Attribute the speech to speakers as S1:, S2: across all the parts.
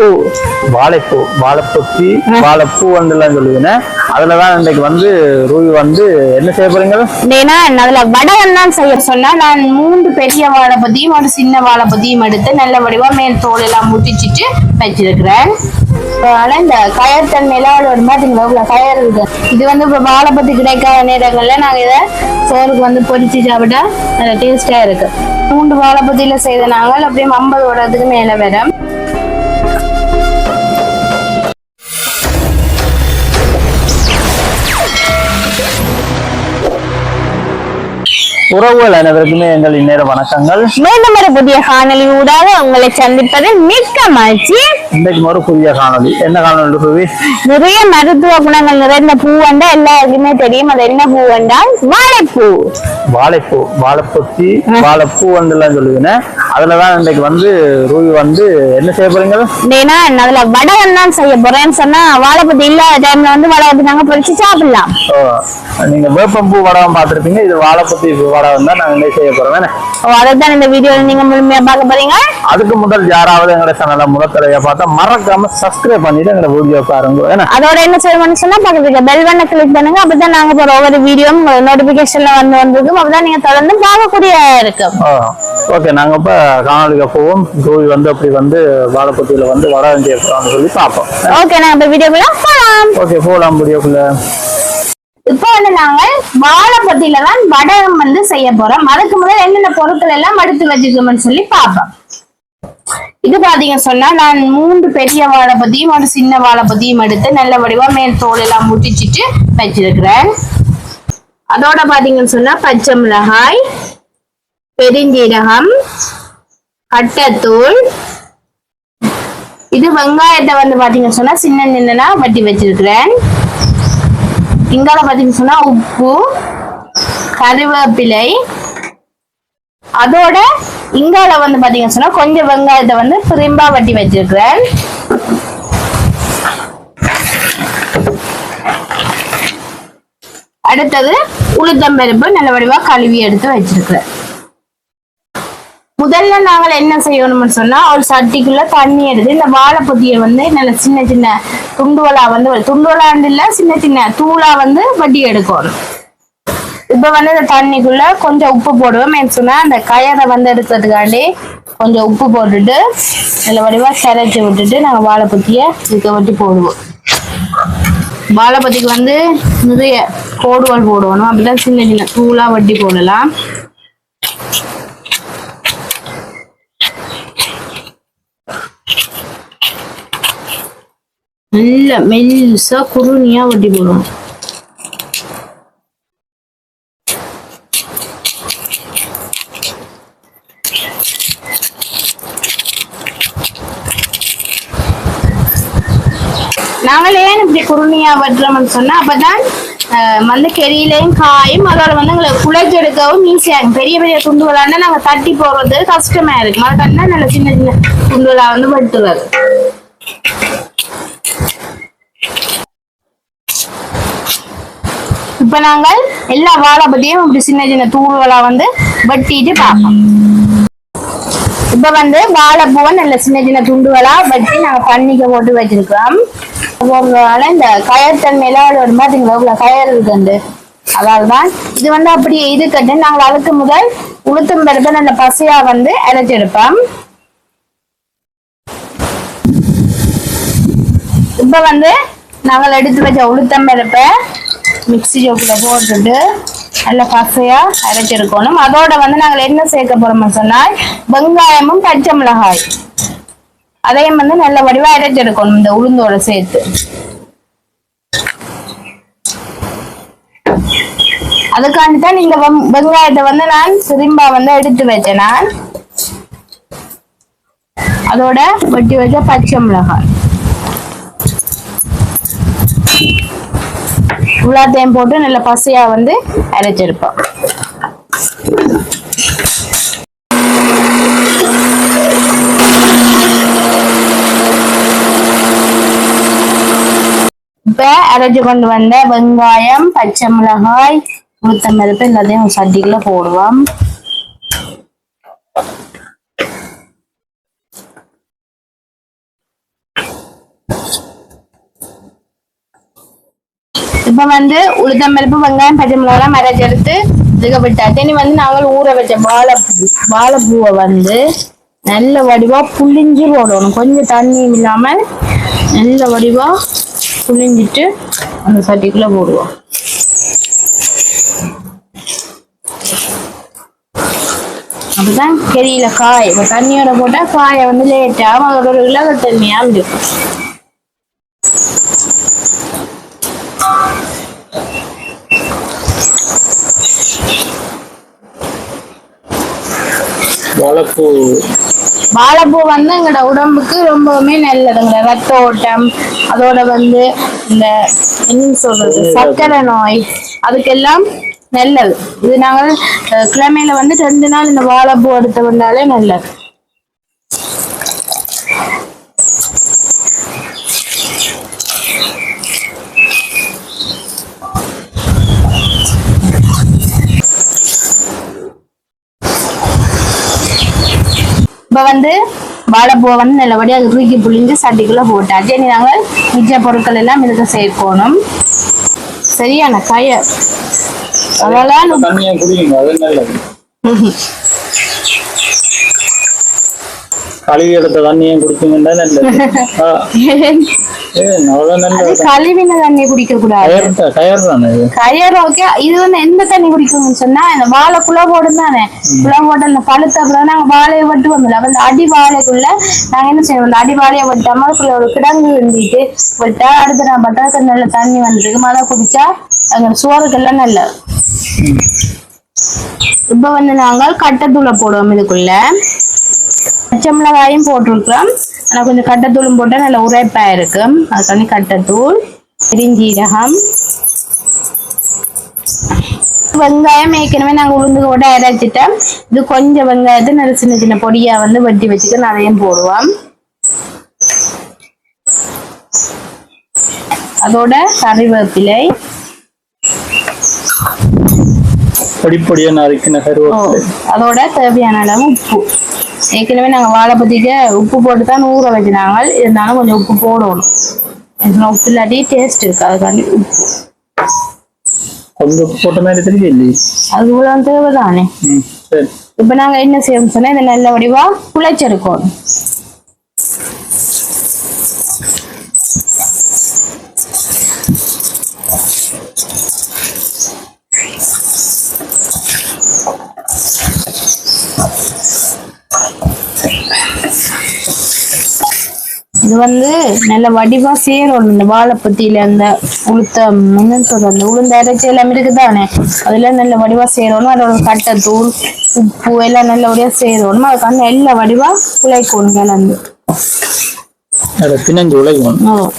S1: பூ
S2: வாழைப்பூ வாழைப்பொத்தி வாழைப்பூ வந்துலாம் சொல்லுதுன்னு அதுலதான் இன்னைக்கு வந்து ரூபி வந்து என்ன செய்ய போறீங்க?
S1: ஏன்னா அதுல வடகம் தான் செய்ய சொன்னா நான் மூன்று பெரிய வாழைப்பத்தியும் ஒரு சின்ன வாழைப்பத்தியும் எடுத்து நல்ல வடிவா மேல் தோல் எல்லாம் முட்டிச்சிட்டு வச்சிருக்கிறேன். அதனால இந்த கயர் தன்மையில ஒரு இவ்வளவு கயர் இருக்கு. இது வந்து இப்ப வாழைப்பத்தி கிடைக்காத நேரங்கள்ல நாங்க இதை சோறுக்கு வந்து பொரிச்சு சாப்பிட்டா நல்ல டேஸ்டா இருக்கு. மூன்று வாழைப்பத்தியில செய்த நாங்கள் அப்படியே ஐம்பது வடத்துக்கு மேல வரும்.
S2: உறவுகள் அனைவருக்குமே எங்கள் இந்நேர வணக்கங்கள்.
S1: மீண்டும் ஒரு புதிய காணொலி ஊடாக உங்களை சந்திப்பதில் மிக்க மகிழ்ச்சி.
S2: இன்றைக்கு ஒரு புதிய காணொளி. என்ன காணொளி ரூபி
S1: நிறைய மருத்துவ குணங்கள் நிறைந்த பூ வந்தா எல்லாருக்குமே தெரியும். அது என்ன பூ வந்தால் வாழைப்பூ.
S2: வாழைப்பூ. வாழைப்பொத்தி வாழைப்பூ வந்துலாம் சொல்லுதுன்னு அதுலதான் இன்னைக்கு வந்து ரூபி வந்து என்ன செய்ய போறீங்க?
S1: ஏன்னா அதுல வடகம் தான் செய்ய போறேன்னு சொன்னா வாழைப்பூ இல்லாத டைம்ல வந்து வாழைப்பூ நாங்க பொரிச்சு சாப்பிடலாம்.
S2: ஓ, நீங்க வேப்பம்பூ வடகம் பார்த்திருப்பீங்க இது வாழைப்பொத்தி வடகம் தான் நாங்க இன்னைக்கு செய்ய என்ன?
S1: ஓ, அதைத்தான் இந்த வீடியோல நீங்க முழுமையா பார்க்க போறீங்க.
S2: அதுக்கு முதல் யாராவது எங்களோட சேனலை முதற்தலையா பார்த்தா மறக்காம சப்ஸ்கிரைப் பண்ணிட்டு எங்களை வீடியோ பாருங்க ஏன்னா
S1: அதோட என்ன செய்யணும்னு சொன்னா பக்கத்துக்கு பெல் பண்ண கிளிக் பண்ணுங்க. அப்பதான் நாங்க போற ஒவ்வொரு வீடியோ நோட்டிபிகேஷன்ல வந்து வந்திருக்கும். அப்பதான் நீங்க தொடர்ந்து பார்க்கக்கூடிய இருக்கும்.
S2: ஓகே நாங்க இப்ப காணொலிக்கு போவோம். ரூபி வந்து அப்படி வந்து வாழைப்பொத்தியில வந்து செய்ய போறோம்னு சொல்லி பார்ப்போம்.
S1: ஓகே நாங்க இப்ப வீடியோக்குள்ள போலாம்.
S2: ஓகே போலாம் வீடியோக்குள்ள.
S1: இப்போ வந்து நாங்கள் வாழைப்பட்டியில தான் வடகம் வந்து செய்ய போறோம். அதுக்கு முதல்ல என்னென்ன பொருட்கள் எல்லாம் எடுத்து வச்சுக்கோம்னு சொல்லி பார்ப்போம். இது பாத்தீங்க சொன்னா நான் மூன்று பெரிய வாழைப்பத்தியும் ஒரு சின்ன வாழைப்பத்தியும் எடுத்து நல்ல வடிவா மேல் தோல் எல்லாம் முட்டிச்சிட்டு வச்சிருக்கிறேன். அதோட பாத்தீங்கன்னு சொன்னா பச்சை மிளகாய் பெருஞ்சீரகம் கட்டத்தூள். இது வெங்காயத்தை வந்து பாத்தீங்கன்னு சொன்னா சின்ன சின்னனா வட்டி வச்சிருக்கிறேன். இங்கால பாத்தீங்கன்னு சொன்னா உப்பு கருவேப்பிலை. அதோட இங்கால வந்து பாத்தீங்கன்னு சொன்னா கொஞ்சம் வெங்காயத்தை வந்து பிரிம்பா வட்டி வச்சிருக்கிறேன். அடுத்தது உளுத்தம்பருப்பு நல்ல வடிவா கழுவி எடுத்து வச்சிருக்கிறேன். முதல்ல நாங்கள் என்ன செய்யணும்னு சொன்னா ஒரு சட்டிக்குள்ள தண்ணி எடுத்து இந்த வாழைப்பொத்தியை வந்து நல்ல சின்ன சின்ன துண்டுவலா வந்து துண்டுவலாண்டு இல்ல சின்ன சின்ன தூளா வந்து வட்டி எடுக்கணும். இப்ப வந்து இந்த தண்ணிக்குள்ள கொஞ்சம் உப்பு போடுவோம். சொன்னா அந்த கயரை வந்து எடுக்கிறதுக்காண்டி கொஞ்சம் உப்பு போட்டுட்டு நல்ல வடிவா கரைச்சி விட்டுட்டு நாங்க வாழைப்பொத்திய இதுக்க வட்டி போடுவோம். வாழைப்பத்திக்கு வந்து நிறைய கோடுகள் போடணும். அப்படிதான் சின்ன சின்ன தூளா வட்டி போடலாம். நல்ல மெல்லிசா குருணியா வட்டி போடணும் நாங்கள் ஏன் இப்படி குருணியா வட்டுறோம்னு சொன்னா அப்பதான் வந்து கெரியிலையும் காயும் அதோட வந்து எங்களை குழைச்சி எடுக்கவும் ஈஸியா இருக்கும். பெரிய பெரிய துண்டுகளான நாங்க தட்டி போடுறது கஷ்டமா இருக்கும் அதுக்கான நல்ல சின்ன சின்ன துண்டுகளாக வந்து வெட்டுறது. இப்ப நாங்கள் எல்லா வாழைப்பத்தியும் இப்படி சின்ன சின்ன தூள்களா வந்து வெட்டிட்டு பார்ப்போம். இப்ப வந்து வாழைப்பூவை நல்ல சின்ன சின்ன துண்டுகளா வெட்டி நாங்க தண்ணிக்கு போட்டு வச்சிருக்கோம். ஒருவேளை இந்த கயர் தன்மையில ஒரு பாத்தீங்களா இவ்வளவு கயர் இருக்குண்டு. அதால்தான் இது வந்து அப்படியே இது கட்டு. நாங்கள் அதுக்கு முதல் உளுத்தம் பருப்பை நல்ல பசையா வந்து அரைச்செடுப்போம் இப்ப வந்து நாங்கள் எடுத்து வச்ச உளுத்தம் பருப்பை மிக்ஸி ஜோக்குல போட்டுட்டு நல்லா பசையா அரைச்சிருக்கணும். அதோட வந்து நாங்கள் என்ன சேர்க்க போறோம்னு சொன்னால் வெங்காயமும் பச்சை மிளகாய். அதையும் வந்து நல்ல வடிவா அரைச்செடுக்கணும் இந்த உளுந்தோட சேர்த்து. அதுக்காண்டி தான் இந்த வெங்காயத்தை வந்து நான் சிரிம்பா வந்து எடுத்து வச்சேன் நான். அதோட வெட்டி வச்ச பச்சை மிளகாய். எல்லாத்தையும் போட்டு நல்ல பசையா வந்து அரைச்சிருப்போம். இப்போ அரைச்சு கொண்டு வந்த வெங்காயம் பச்சை மிளகாய் உளுத்தம் பருப்பு எல்லாத்தையும் சட்டிக்குள்ள போடுவோம். இப்ப வந்து உளுத்தம்பருப்பு வெங்காயம் பச்சை மிளகாய் மரச்சி எடுத்து இதுக்கு விட்டாச்சு. வந்து நாங்கள் ஊற வச்ச வாழைப்பூ வாழைப்பூவை வந்து நல்ல வடிவா புளிஞ்சு போடணும். கொஞ்சம் தண்ணியும் இல்லாமல் நல்ல வடிவா புளிஞ்சிட்டு அந்த சட்டிக்குள்ள போடுவோம். அப்படிதான் கெரியில காய். இப்ப தண்ணியோட போட்டா காயை வந்து லேட்டா ஒரு கிலோ தண்ணியா இருக்கும்
S2: வாழைப்பூ.
S1: வாழைப்பூ வந்து எங்களோட உடம்புக்கு ரொம்பவுமே நல்லதுங்க. ரத்த ஓட்டம் அதோட வந்து இந்த என்ன சொல்றது? சர்க்கரை நோய் அதுக்கெல்லாம் நல்லது. இது நாங்கள் கிழமையில வந்து ரெண்டு நாள் இந்த வாழைப்பூ எடுத்து வந்தாலே நல்லது. இப்ப வந்து வாழைப்பூவை வந்து நல்லபடியா இறுக்கி புளிஞ்சு சட்டிக்குள்ள போட்டாச்சு. இனி நாங்கள் மிச்ச பொருட்கள் எல்லாம் இதுக்கு சேர்க்கணும். சரியான கய. அதெல்லாம்
S2: தண்ணியை குடிங்க அது நல்லது கழுவி எடுத்த தண்ணியை குடிச்சீங்கன்னா நல்லது. ஆ, ஏ, அவ்வளவு
S1: அது
S2: நல்லது
S1: கழுவின தண்ணி குடிக்க கூடாது
S2: கயர் இது?
S1: கயர் ஓகே. இது வந்து எந்த தண்ணி குடிக்கணும்னு சொன்னா இந்த வாழை குலை போடும் தானே. குலை போட்டு அந்த பழுத்த அப்புறம் நாங்க வாழையை வெட்டு வந்தோம் அந்த அடி வாழைக்குள்ள நாங்க என்ன செய்வோம்? அந்த அடி வாழையை வெட்டாம அதுக்குள்ள ஒரு கிடங்கு வெந்திட்டு விட்டா அடுத்த நான் பட்டாக்க நல்ல தண்ணி வந்துருக்கு. மழை குடிச்சா அங்க சோறுக்கெல்லாம் நல்ல. இப்ப வந்து நாங்கள் கட்டத்தூளை போடுவோம் இதுக்குள்ள. பச்சை மிளகாயும் போட்டிருக்கிறோம். ஆனா கொஞ்சம் கட்டத்தூளும் போட்டா நல்ல உரைப்பா இருக்கும் அதுக்காண்டி கட்டத்தூள் பெருஞ்சீரகம். வெங்காயம் ஏற்கனவே நாங்க உளுந்து கூட அரைச்சிட்டோம். இது கொஞ்சம் வெங்காயத்தை நல்ல சின்ன சின்ன பொடியா வந்து வெட்டி வச்சுக்க அதையும் போடுவோம். அதோட கறிவேப்பிலை
S2: பொடிப்பொடியா நறுக்கின
S1: ஓ,
S2: கருவேப்பிலை.
S1: அதோட தேவையான அளவு உப்பு. ஏற்கனவே நாங்க வாழைப்பத்திக்கு உப்பு போட்டு தான் ஊற வச்சினாங்க இருந்தாலும் கொஞ்சம் உப்பு போடணும். உப்பு இல்லாட்டி டேஸ்ட் இருக்கு. அதுக்காண்டி உப்பு.
S2: கொஞ்சம் உப்பு போட்ட மாதிரி தெரியல இல்லையே?
S1: அது இவ்வளவு தேவைதானே? இப்ப நாங்க என்ன செய்யணும் சொன்னா இதை நல்ல வடிவா குழைச்சிருக்கோம் இது வந்து நல்ல வடிவா சேரும் இந்த வாழைப்பத்தியில அந்த உளுத்த என்னன்னு சொல்றது அந்த உளுந்த அரைச்சி எல்லாம் இருக்குதானே? அதுல நல்ல வடிவா சேரணும். அதோட கட்டத்தூள் உப்பு எல்லாம் நல்லபடியா சேரணும். அதுக்கான எல்லா வடிவா குழைக்கணும் கலந்து
S2: பிணைஞ்சு உழைக்கணும்.
S1: ஓ.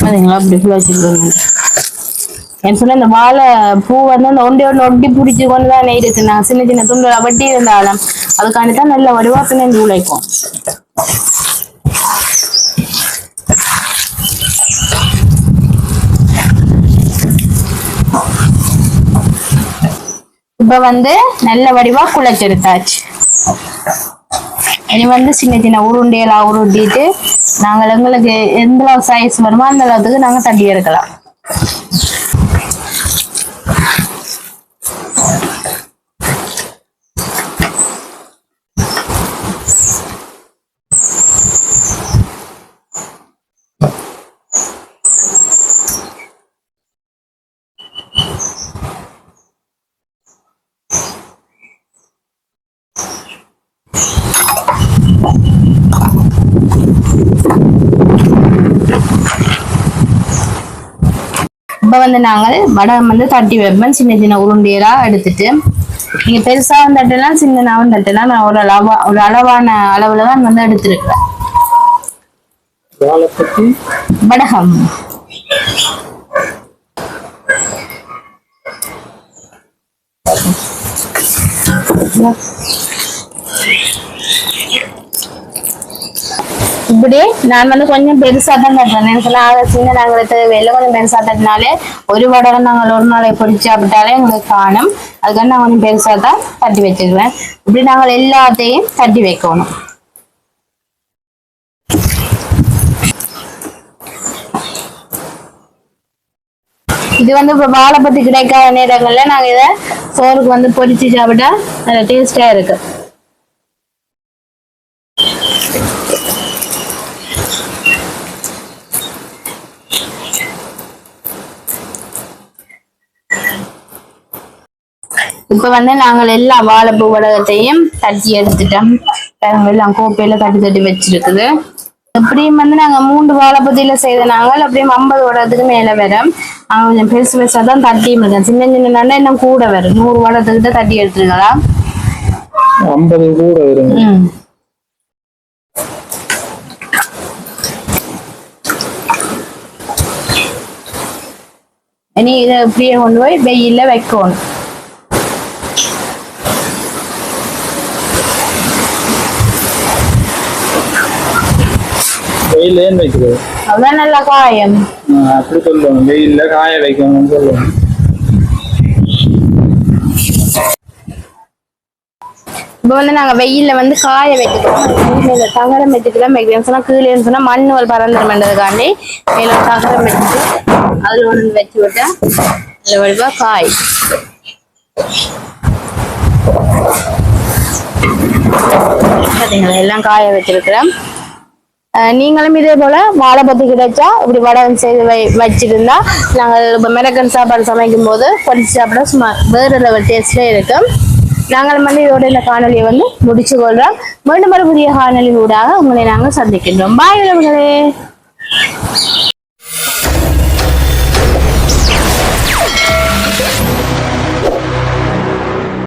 S1: பாத்தீங்களா? அப்படி குழைச்சிருக்கணும் என் சொன்ன இந்த வாழை பூ வந்து அந்த ஒண்டி ஒன்று ஒட்டி பிடிச்சி கொண்டு தான் இருக்கு நான் சின்ன சின்ன துண்டு வட்டி இருந்தாலும் அதுக்காண்டி தான் நல்ல வடிவா பிணைஞ்சு உழைக்கும் இப்ப வந்து நல்ல வடிவா குழைச்செடுத்தாச்சு. இனி வந்து சின்ன சின்ன உருண்டையெல்லாம் உருட்டிட்டு நாங்கள் எங்களுக்கு எந்த அளவு சைஸ் வருமோ அந்த அளவுக்கு நாங்க தட்டி எடுக்கலாம். இப்ப வந்து நாங்கள் வடை வந்து தட்டி வைப்பேன் சின்ன சின்ன உருண்டையலா எடுத்துட்டு. நீங்க பெருசாவும் தட்டலாம் சின்னனாவும் தட்டலாம் நான் ஒரு அளவா ஒரு அளவான அளவுல தான் வந்து எடுத்திருக்கிறேன் வடகம். இப்படி நான் வந்து கொஞ்சம் பெருசா தான் தட்டுறேன் எனக்கு ஆக சின்ன நாங்கள் தேவையில்லை கொஞ்சம் பெருசா தட்டினாலே ஒரு வடகம் நாங்கள் ஒரு நாளை பிடிச்சி சாப்பிட்டாலே எங்களுக்கு காணும் அதுக்காக நான் கொஞ்சம் பெருசா தான் தட்டி வச்சிருவேன் இப்படி நாங்கள் எல்லாத்தையும் தட்டி வைக்கணும் இது வந்து இப்போ வாழைப்பத்தி கிடைக்காத நேரங்கள்ல நாங்க இதை சோறுக்கு வந்து பொரிச்சு சாப்பிட்டா நல்ல டேஸ்டாக இருக்குது இப்ப வந்து நாங்கள் எல்லா வாழைப்பூ வடகத்தையும் தட்டி எடுத்துட்டோம். எல்லாம் கோப்பையில தட்டி தட்டி வச்சிருக்குது. எப்படியும் வந்து நாங்க மூன்று வாழைப்பத்தியில செய்த நாங்கள் அப்படியும் ஐம்பது வடத்துக்கு மேல வரும். கொஞ்சம் பெருசு பெருசா தான் தட்டியும் இருக்கேன் சின்ன சின்ன இன்னும் கூட வரும். நூறு வடத்துக்கிட்ட தட்டி எடுத்துருக்கலாம்.
S2: ஐம்பது கூட வருங்க
S1: ம். இனி இதை இப்படியே கொண்டு போய் வெயில்ல வைக்கணும்.
S2: வெயில ஏன் வைக்கிறது?
S1: அதான் நல்லா காயம்.
S2: அப்படி சொல்லுவாங்க வெயில்ல காய வைக்கணும்னு சொல்லுவாங்க
S1: இப்போ வந்து நாங்க வெயில்ல வந்து காய வைக்கிறோம். மேல தகரம் வச்சுக்கலாம் வைக்கிறோம். சொன்னா கீழே சொன்னா மண் ஒரு பறந்துடுமென்றதுக்காண்டி மேல தகரம் வச்சுட்டு அதுல ஒன்று வச்சு விட்டா அதுல வடிவா காய். பாத்தீங்களா எல்லாம் காய வச்சிருக்கிறேன் நீங்களும் இதே போல வாழைப்பத்தி கிடைச்சா இப்படி வடகம் செய்து வை வச்சிருந்தா நாங்கள் இப்போ மிளகன் சாப்பாடு சமைக்கும் போது பொரிச்சு சாப்பிட சும்மா வேறு லெவல் டேஸ்டே இருக்கும். நாங்கள் வந்து இதோட இந்த காணொலியை வந்து முடிச்சு கொள்றோம். மீண்டும் ஒரு புதிய காணொலி ஊடாக உங்களை நாங்கள் சந்திக்கின்றோம். பாய் உறவுகளே.